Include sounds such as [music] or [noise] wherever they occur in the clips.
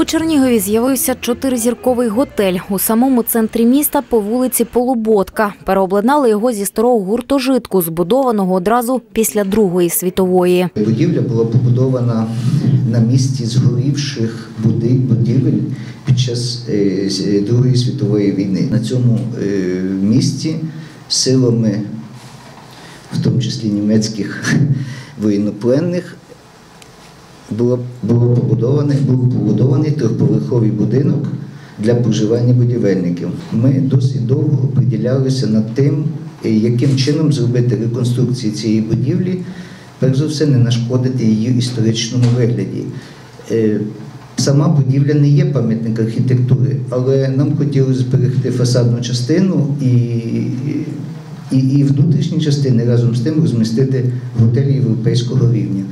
У Чернігові з'явився чотиризірковий готель у самому центрі міста по вулиці Полуботка. Переобладнали його зі старого гуртожитку, збудованого одразу після Другої світової. Будівля була побудована на місці згорівших будівель під час е, е, Другої світової війни. На цьому е, місці силами, в тому числі німецьких [laughs] воєннопленних, було, було побудований, був побудований трьохповерховий будинок для проживання будівельників. Ми досить довго приділялися над тим, е, яким чином зробити реконструкцію цієї будівлі, перш за все, не нашкодити її історичному вигляді. Е, Сама будівля не є пам'ятник архітектури, але нам хотілося зберегти фасадну частину і, і, і внутрішні частини разом з тим розмістити в готелі європейського рівня.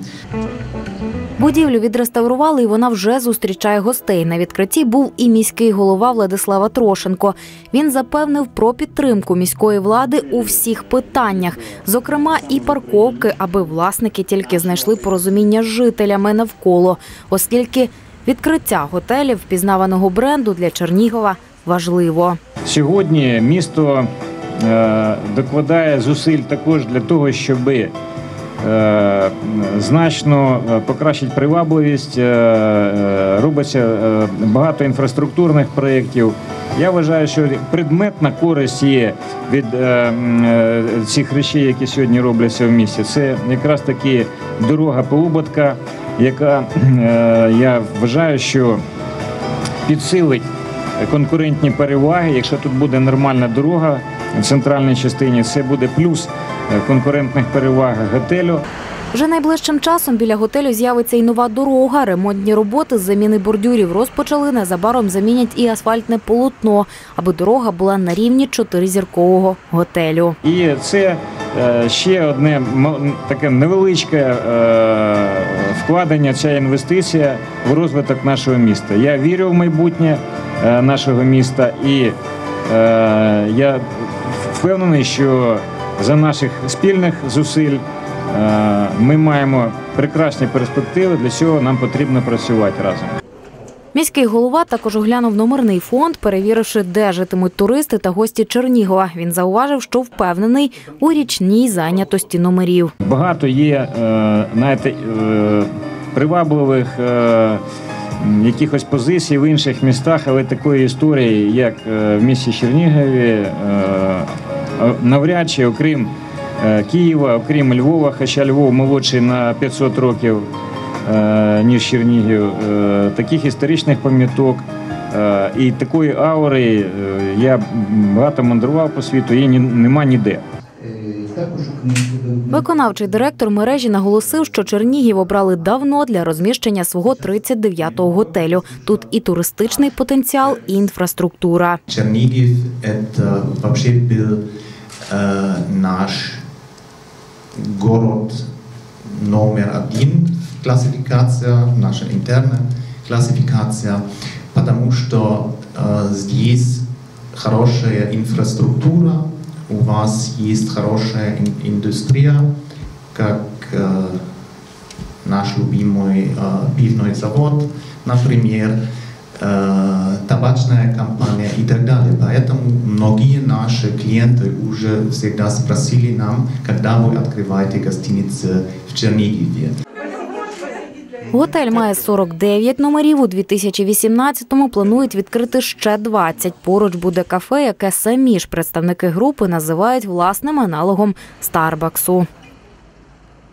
Будівлю відреставрували, і вона вже зустрічає гостей. На відкритті був і міський голова Владислава Трошенко. Він запевнив про підтримку міської влади у всіх питаннях, зокрема і парковки, аби власники тільки знайшли порозуміння з жителями навколо, оскільки відкриття готелів впізнаваного бренду для Чернігова важливо. Сьогодні місто е, докладає зусиль також для того, щоб е, значно е, покращити привабливість. Е, е, робиться е, багато інфраструктурних проєктів. Я вважаю, що предметна користь є від е, е, цих речей, які сьогодні робляться в місті. Це якраз таки дорога Полуботка, яка е, я вважаю, що підсилить конкурентні переваги. Якщо тут буде нормальна дорога в центральній частині, це буде плюс е, конкурентних переваг готелю. Вже найближчим часом біля готелю з'явиться і нова дорога. Ремонтні роботи з заміни бордюрів розпочали. Незабаром замінять і асфальтне полотно, аби дорога була на рівні чотиризіркового готелю. І це е, ще одне таке невеличке е, вкладення, ця інвестиція в розвиток нашого міста. Я вірю в майбутнє е, нашого міста, і е, я впевнений, що за наших спільних зусиль е, ми маємо прекрасні перспективи. Для цього нам потрібно працювати разом. Міський голова також оглянув номерний фонд, перевіривши, де житимуть туристи та гості Чернігова. Він зауважив, що впевнений у річній зайнятості номерів. Багато є е, знаєте, е, привабливих якихось позицій в інших містах, але такої історії, як в місті Чернігові, навряд чи, окрім е, Києва, окрім Львова, хоча Львов молодший на 500 років, е, ніж Чернігів, е, таких історичних пам'яток. е, І такої аури е, я багато мандрував по світу, її немає нема ніде Е, Також у книзі Виконавчий директор мережі наголосив, що Чернігів обрали давно для розміщення свого 39-го готелю. Тут і туристичний потенціал, і інфраструктура. Чернигів – это вообще был э, наш город номер один классификация, наша интерная классификация, потому что э, здесь хорошая инфраструктура, У вас есть хорошая ин- индустрия, как э, наш любимый э, пивной завод, например, э, табачная компания и так далее. Поэтому многие наши клиенты уже всегда спросили нам, когда вы открываете гостиницы в Чернигове. Готель має 49 номерів. У 2018-му планують відкрити ще 20. Поруч буде кафе, яке самі ж представники групи називають власним аналогом Старбаксу.